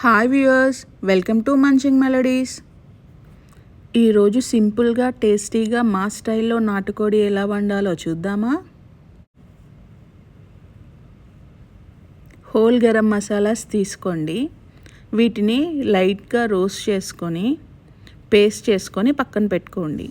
Hi viewers welcome to munching melodies. ఈరోజు సింపుల్గా టేస్టీగా మా స్టైల్లో నాటుకోడి ఎలా వండాలో చూద్దామా? హోల్ గరం మసాలాస్ తీసుకోండి. వీటిని లైట్గా రోస్ట్ చేసుకొని పేస్ట్ చేసుకొని పక్కన పెట్టుకోండి.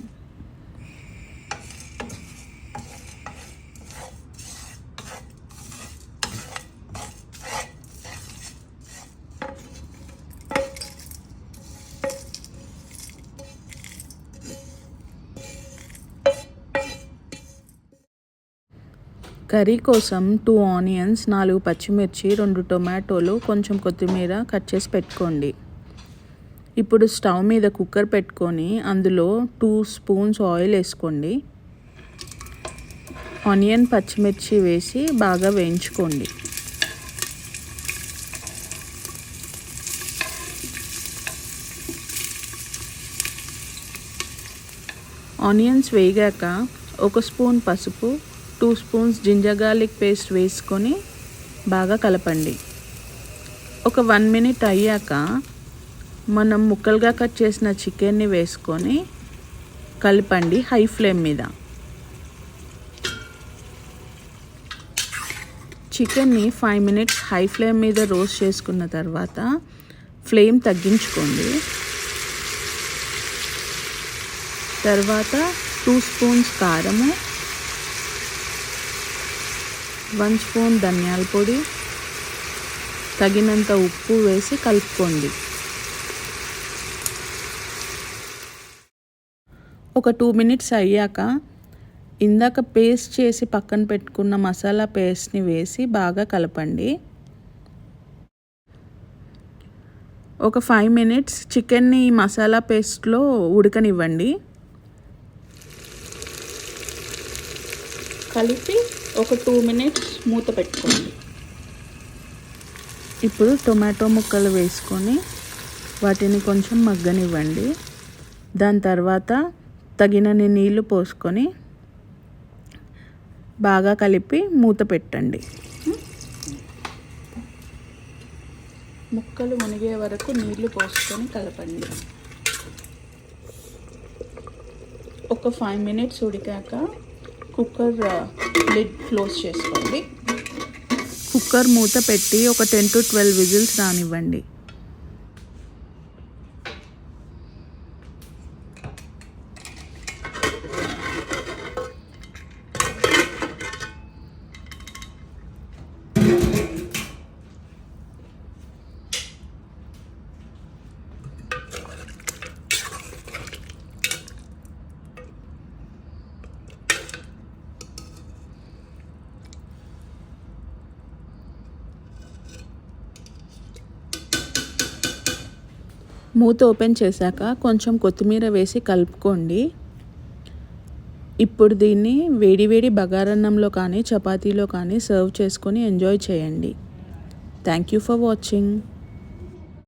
కర్రీ కోసం టూ ఆనియన్స్ నాలుగు పచ్చిమిర్చి రెండు టొమాటోలు కొంచెం కొత్తిమీర కట్ చేసి పెట్టుకోండి. ఇప్పుడు స్టవ్ మీద కుక్కర్ పెట్టుకొని అందులో టూ స్పూన్స్ ఆయిల్ వేసుకోండి. ఆనియన్ పచ్చిమిర్చి వేసి బాగా వేయించుకోండి. ఆనియన్స్ వేగాక ఒక స్పూన్ పసుపు two spoons ginger garlic paste వేసుకొని బాగా కలపండి. ఒక వన్ మినిట్ అయ్యాక మనం ముక్కలుగా కట్ చేసిన చికెన్ని వేసుకొని కలపండి హై ఫ్లేమ్ మీద. చికెన్ని ఫైవ్ మినిట్స్ హై ఫ్లేమ్ మీద రోస్ట్ చేసుకున్న తర్వాత ఫ్లేమ్ తగ్గించుకోండి. తర్వాత టూ స్పూన్స్ కారము వన్ స్పూన్ ధనియాల పొడి తగినంత ఉప్పు వేసి కలుపుకోండి. ఒక టూ మినిట్స్ అయ్యాక ఇందాక పేస్ట్ చేసి పక్కన పెట్టుకున్న మసాలా పేస్ట్ని వేసి బాగా కలపండి. ఒక ఫైవ్ మినిట్స్ చికెన్ని మసాలా పేస్ట్లో ఉడకనివ్వండి. కలిపి ఒక టూ మినిట్స్ మూత పెట్టుకోండి. ఇప్పుడు టొమాటో ముక్కలు వేసుకొని వాటిని కొంచెం మగ్గనివ్వండి. దాని తర్వాత తగినన్ని నీళ్ళు పోసుకొని బాగా కలిపి మూత పెట్టండి. ముక్కలు మునిగే వరకు నీళ్ళు పోసుకొని కలపండి. ఒక ఫైవ్ మినిట్స్ ఉడికాక కుక్కర్ లిడ్ క్లోజ్ చేసుకోండి. కుక్కర్ మూత పెట్టి ఒక టెన్ టు ట్వెల్వ్ విజిల్స్ రానివ్వండి. మూత ఓపెన్ చేశాక కొంచెం కొత్తిమీర వేసి కలుపుకోండి. ఇప్పుడు దీన్ని వేడివేడి బగారన్నంలో కానీ చపాతీలో కానీ సర్వ్ చేసుకొని ఎంజాయ్ చేయండి. Thank you for watching